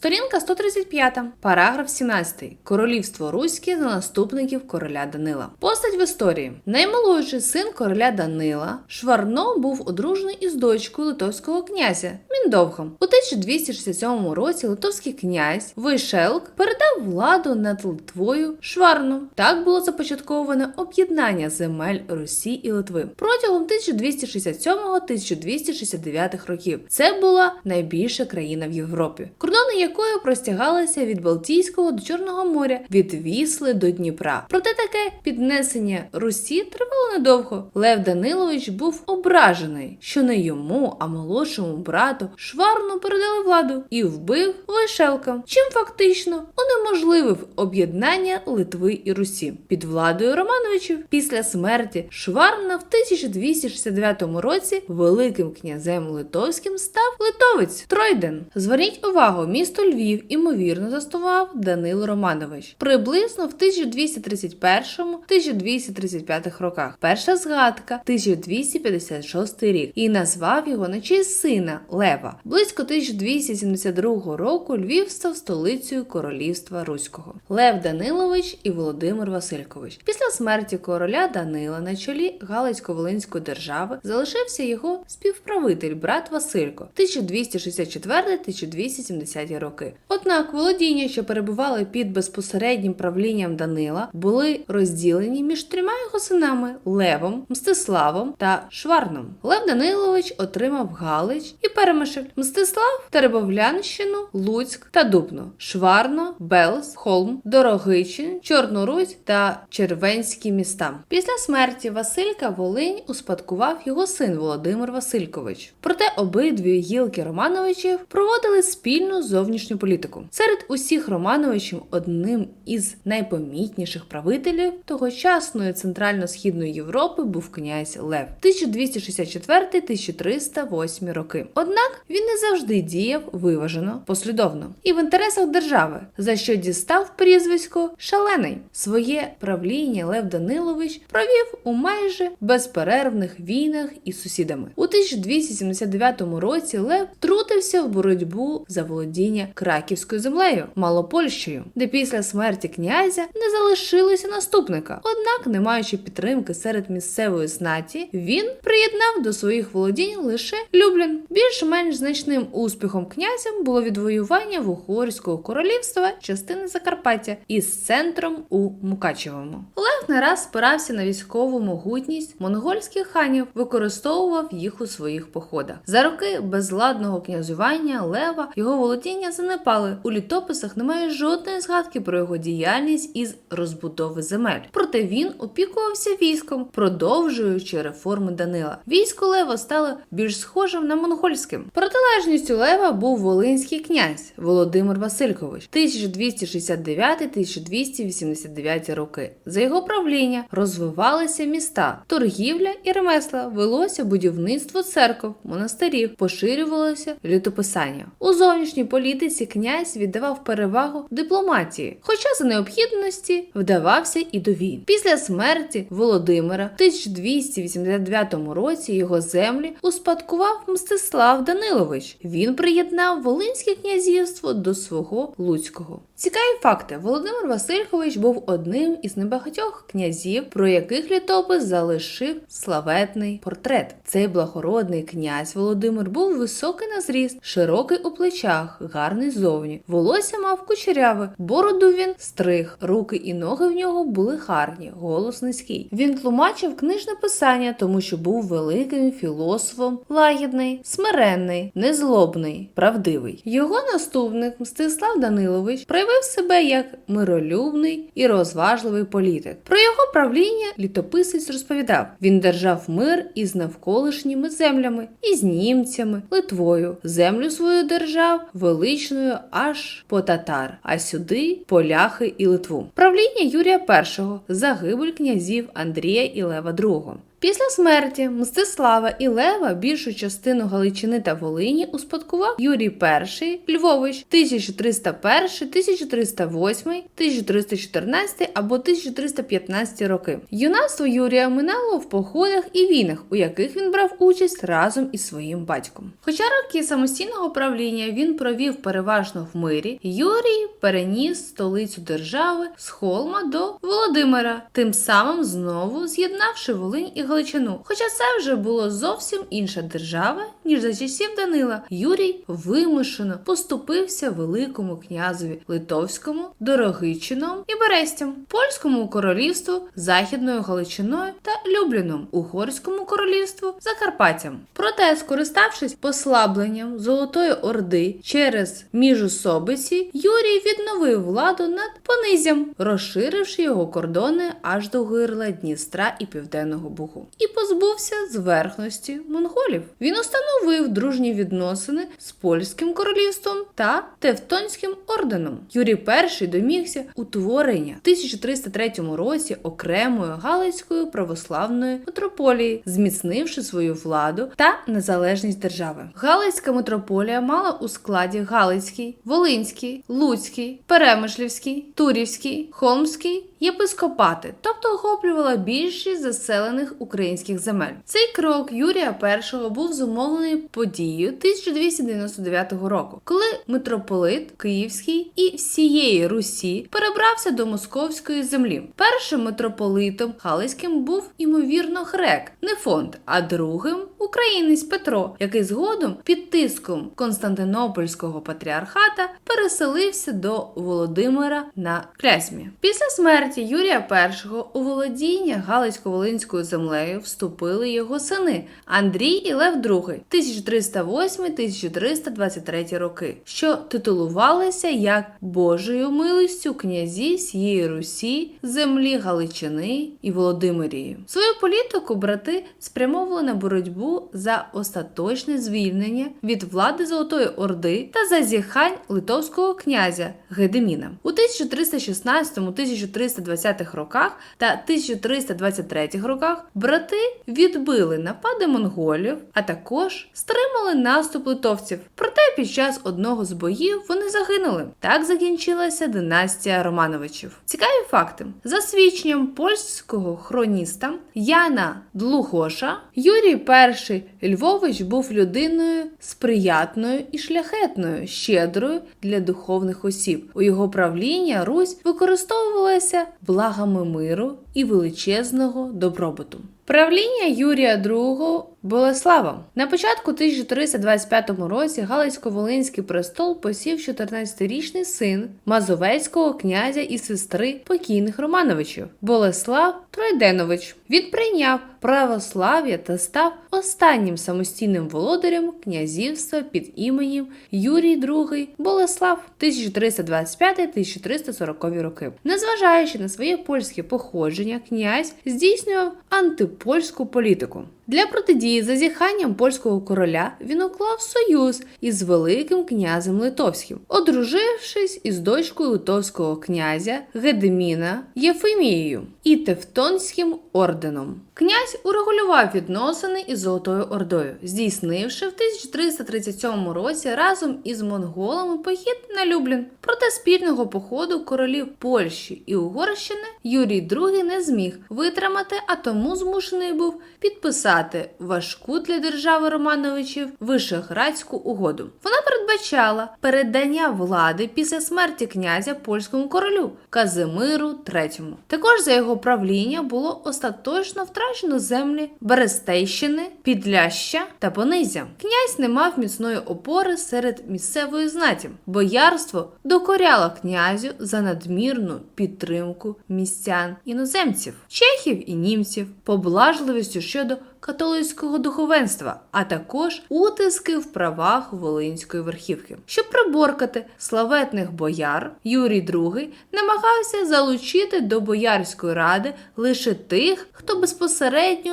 Сторінка 135, параграф 17. Королівство Руське за наступників короля Данила. Постать в історії. Наймолодший син короля Данила Шварно був одружений із дочкою литовського князя Міндовхом. У 1267 році литовський князь Войшелк передав владу над Литвою Шварну. Так було започатковане об'єднання земель Русі і Литви протягом 1267-1269 років. Це була найбільша країна в Європі, кордони якої простягалися від Балтійського до Чорного моря, від Вісли до Дніпра. Проте таке піднесення Русі тривало недовго. Лев Данилович був ображений, що не йому, а молодшому брату Шварну передали владу і вбив Войшелка, чим фактично унеможливив об'єднання Литви і Русі під владою Романовичів. Після смерті Шварна в 1269 році великим князем литовським став литовець Тройден. Зверніть увагу, місто Львів імовірно заснував Данило Романович приблизно в 1231-1235 роках. Перша згадка 1256 рік і назвав його на честь сина Лева. Близько 1272 року Львів став столицею королівства Руського. Лев Данилович і Володимир Василькович. Після смерті короля Данила на чолі Галицько-Волинської держави залишився його співправитель брат Василько 1264-1270 роки. Однак володіння, що перебували під безпосереднім правлінням Данила, були розділені між трьома його синами Левом, Мстиславом та Шварном. Лев Данилович отримав Галич і Перемишель, Мстислав Теребовлянщину, Луцьк та Дубно, Шварно, Белс, Холм, Дорогичин, Чорну Русь та Червенські міста. Після смерті Василька Волинь успадкував його син Володимир Василькович. Проте обидві гілки Романовичів проводили спільну зовнішню політику. Серед усіх Романовичів одним із найпомітніших правителів тогочасної центрально-східної Європи був князь Лев 1264-1308 роки. Однак він не завжди діяв виважено, послідовно і в інтересах держави, за що дістав прізвисько Шалений. Своє правління Лев Данилович провів у майже безперервних війнах із сусідами. У 1279 році Лев втрутився в боротьбу за володіння краківською землею Малопольщею, де після смерті князя не залишилося наступника. Однак, не маючи підтримки серед місцевої знаті, він приєднав до своїх володінь лише Люблін. Більш-менш значним успіхом князем було відвоювання Вугорського королівства частини Закарпаття із центром у Мукачевому. Лев не раз спирався на військову могутність монгольських ханів, використовував їх у своїх походах. За роки безладного князювання Лева його володіння занепали. У літописах немає жодної згадки про його діяльність із розбудови земель. Проте він опікувався військом, продовжуючи реформи Данила. Військо Лева стало більш схожим на монгольським. Протилежністю Лева був волинський князь Володимир Василькович 1269-1289 роки. За його правління розвивалися міста, торгівля і ремесла, велося будівництво церков, монастирів, поширювалося літописання. У зовнішній політиці князь віддавав перевагу дипломатії, хоча за необхідності вдавався і до війн. Після смерті Володимира в 1289 році його землі успадкував Мстислав Данилович. Він приєднав Волинське князівство до свого Луцького. Цікаві факти: Володимир Василькович був одним із небагатьох князів, про яких літопис залишив славетний портрет. Цей благородний князь Володимир був високий на зріст, широкий у плечах, гарний зовні. Волосся мав кучеряве, бороду він стриг, руки і ноги в нього були гарні, голос низький. Він тлумачив книжне писання, тому що був великим філософом, лагідний, смиренний, незлобний, правдивий. Його наступник Мстислав Данилович проявив себе як миролюбний і розважливий політик. Про його правління літописець розповідав: він держав мир із навколишніми землями, із німцями, Литвою. Землю свою держав величною аж по татар, а сюди поляхи і Литву. Правління Юрія І, загибель князів Андрія і Лева II. Після смерті Мстислава і Лева більшу частину Галичини та Волині успадкував Юрій І Львович 1301, 1308, 1314 або 1315 роки. Юнацтво Юрія минало в походах і війнах, у яких він брав участь разом із своїм батьком. Хоча роки самостійного правління він провів переважно в мирі, Юрій переніс столицю держави з Холма до Володимира, тим самим знову з'єднавши Волинь і Галичину. Хоча це вже було зовсім інша держава, ніж за часів Данила. Юрій вимушено поступився великому князеві Литовському, Дорогичином і Берестям, польському королівству, Західною Галичиною та Любліном, Угорському королівству, Закарпаттям. Проте, скориставшись послабленням Золотої Орди через міжусобиці, Юрій відновив владу над Понизям, розширивши його кордони аж до гирла Дністра і Південного Бугу, і позбувся зверхності монголів. Він установив дружні відносини з польським королівством та Тевтонським орденом. Юрій І домігся утворення в 1303 році окремої Галицької православної митрополії, зміцнивши свою владу та незалежність держави. Галицька митрополія мала у складі Галицький, Волинський, Луцький, Перемишлівський, Турівський, Холмський єпископати, тобто охоплювала більшість заселених українських земель. Цей крок Юрія І був зумовлений подією 1299 року, коли митрополит Київський і всієї Русі перебрався до московської землі. Першим митрополитом Галицьким був імовірно грек, не фонд, а другим українець Петро, який згодом під тиском Константинопольського патріархата переселився до Володимира на Клязьмі. Після смерті Юрія І у володіння Галицько-Волинською землею вступили його сини Андрій і Лев II 1308-1323 роки, що титулувалися як Божою милостю князі всієї Русі, землі Галичини і Володимирії. Свою політику брати спрямовували на боротьбу за остаточне звільнення від влади Золотої Орди та зазіхань литовського князя Гедеміна у 1316-1320 роках та 1323 роках брати відбили напади монголів, а також стримали наступ литовців. Проте під час одного з боїв вони загинули. Так закінчилася династія Романовичів. Цікаві факти: за свідченням польського хроніста Яна Длухоша, Юрій І Львович був людиною сприятною і шляхетною, щедрою для духовних осіб. У його правління Русь використовувалася благами миру і величезного добробуту. Правління Юрія II Болеслава на початку 1325 році Галицько-Волинський престол посів 14-річний син Мазовецького князя і сестри покійних Романовичів Болеслав Тройденович. Він прийняв православ'я та став останнім самостійним володарем князівства під іменем Юрій II Болеслав 1325-1340 роки. Незважаючи на своє польське походження, князь здійснював антипольську політику. Для протидії зазіханням польського короля він уклав союз із Великим князем Литовським, одружившись із дочкою литовського князя Гедеміна Єфимією і Тевтонським орденом. Князь урегулював відносини із Золотою Ордою, здійснивши в 1337 році разом із монголами похід на Люблін. Проте спільного походу королів Польщі і Угорщини Юрій II не зміг витримати, а тому змушений був підписати важку для держави Романовичів Вишеградську угоду. Вона передбачала передання влади після смерті князя польському королю Казимиру III. Також за його правління було остаточно втрачено землі Берестейщини, Підляща та Понизя. Князь не мав міцної опори серед місцевої знаті. Боярство докоряло князю за надмірну підтримку містян іноземців, чехів і німців, поблажливістю щодо католицького духовенства, а також утиски в правах Волинської верхівки. Щоб приборкати славетних бояр, Юрій II намагався залучити до боярської ради лише тих, хто безпосередньо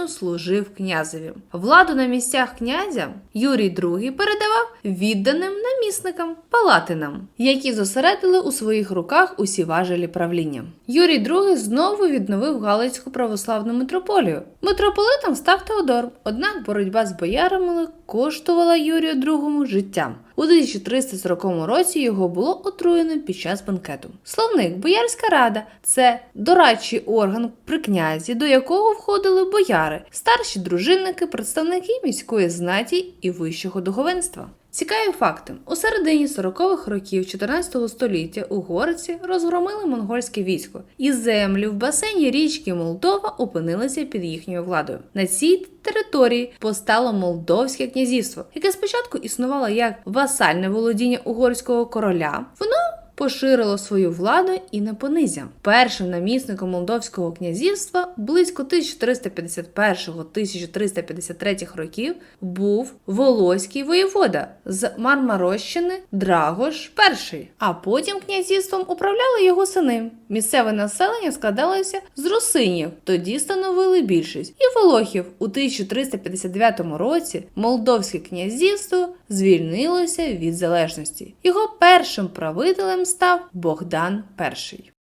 служив князеві. Владу на місцях князя Юрій II передавав відданим намісникам палатинам, які зосередили у своїх руках усі важелі правління. Юрій II знову відновив Галицьку православну митрополію. Митрополитом став Теодор, однак боротьба з боярами коштувала Юрію II життя. У 1340 році його було отруєно під час банкету. Словник Боярська рада це дорадчий орган при князі, до якого входили бояри, старші дружинники, представники міської знаті і вищого духовенства. Цікаві факти: у середині 40-х років 14 століття угорці розгромили монгольське військо, і землі в басейні річки Молдова опинилися під їхньою владою. На цій території постало Молдовське князівство, яке спочатку існувало як васальне володіння угорського короля. Воно поширило свою владу і на понизя. Першим намісником Молдовського князівства близько 1451-1353 років був Волоський воєвода з Мармарощини Драгош І. А потім князівством управляли його сини. Місцеве населення складалося з русинів, тоді становили більшість, і волохів у 1359 році Молдовське князівство звільнилося від залежності. Його першим правителем став Богдан І.